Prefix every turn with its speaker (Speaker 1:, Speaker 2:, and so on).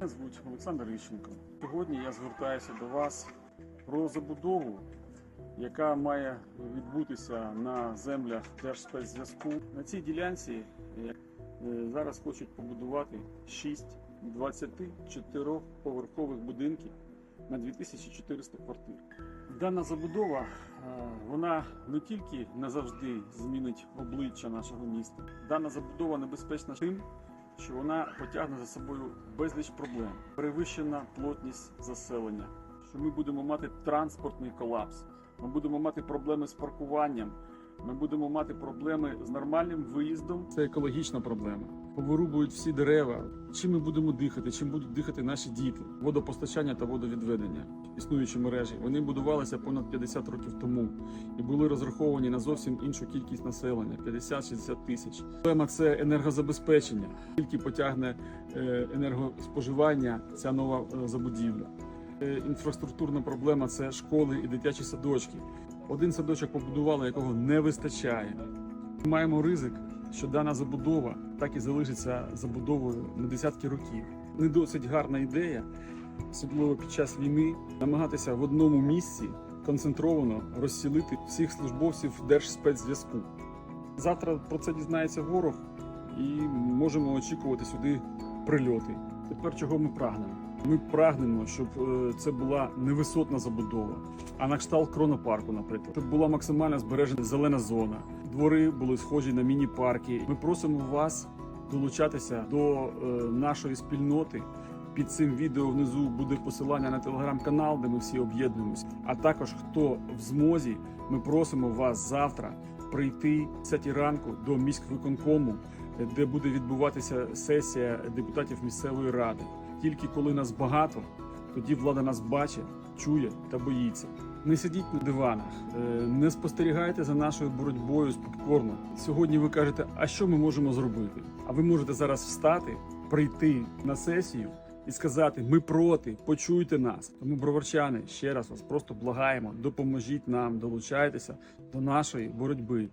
Speaker 1: Мене звуть Олександр Іщенко. Сьогодні я звертаюся до вас про забудову, яка має відбутися на землях Держспецзв'язку. На цій ділянці е, зараз хочуть побудувати 6 24 поверхових будинків на 2400 квартир. Дана забудова е, вона не тільки назавжди змінить обличчя нашого міста. Дана забудова небезпечна тим, що вона потягне за собою безліч проблем, перевищена плотність заселення, що ми будемо мати транспортний колапс, ми будемо мати проблеми з паркуванням, ми будемо мати проблеми з нормальним виїздом. Це екологічна проблема. Повирубують всі дерева. Чим ми будемо дихати? Чим будуть дихати наші діти? Водопостачання та водовідведення. Існуючі мережі вони будувалися понад 50 років тому і були розраховані на зовсім іншу кількість населення 50-60 тисяч. Проблема це енергозабезпечення. Скільки потягне е, енергоспоживання ця нова е, забудівля. Е, Інфраструктурна проблема це школи і дитячі садочки. Один садочок побудували, якого не вистачає. Ми маємо ризик, що дана забудова так і залишиться забудовою на десятки років. Не досить гарна ідея, особливо під час війни, намагатися в одному місці концентровано розсілити всіх службовців Держспецзв'язку. Завтра про це дізнається ворог, і можемо очікувати сюди прильоти. Тепер чого ми прагнемо? Ми прагнемо, щоб е, це була невисотна забудова, а на кшталт кронопарку, наприклад, щоб була максимально збережена зелена зона. Двори були схожі на міні-парки. Ми просимо вас долучатися до е, нашої спільноти. Під цим відео внизу буде посилання на телеграм-канал, де ми всі об'єднуємося. А також хто в змозі, ми просимо вас завтра прийти в 10 ранку до міськвиконкому, де буде відбуватися сесія депутатів місцевої ради. Тільки коли нас багато, тоді влада нас бачить, чує та боїться. Не сидіть на диванах, е, не спостерігайте за нашою боротьбою з попкорном. Сьогодні ви кажете, а що ми можемо зробити? А ви можете зараз встати, прийти на сесію і сказати: Ми проти, почуйте нас. Тому, броварчани, ще раз вас просто благаємо, допоможіть нам, долучайтеся до нашої боротьби.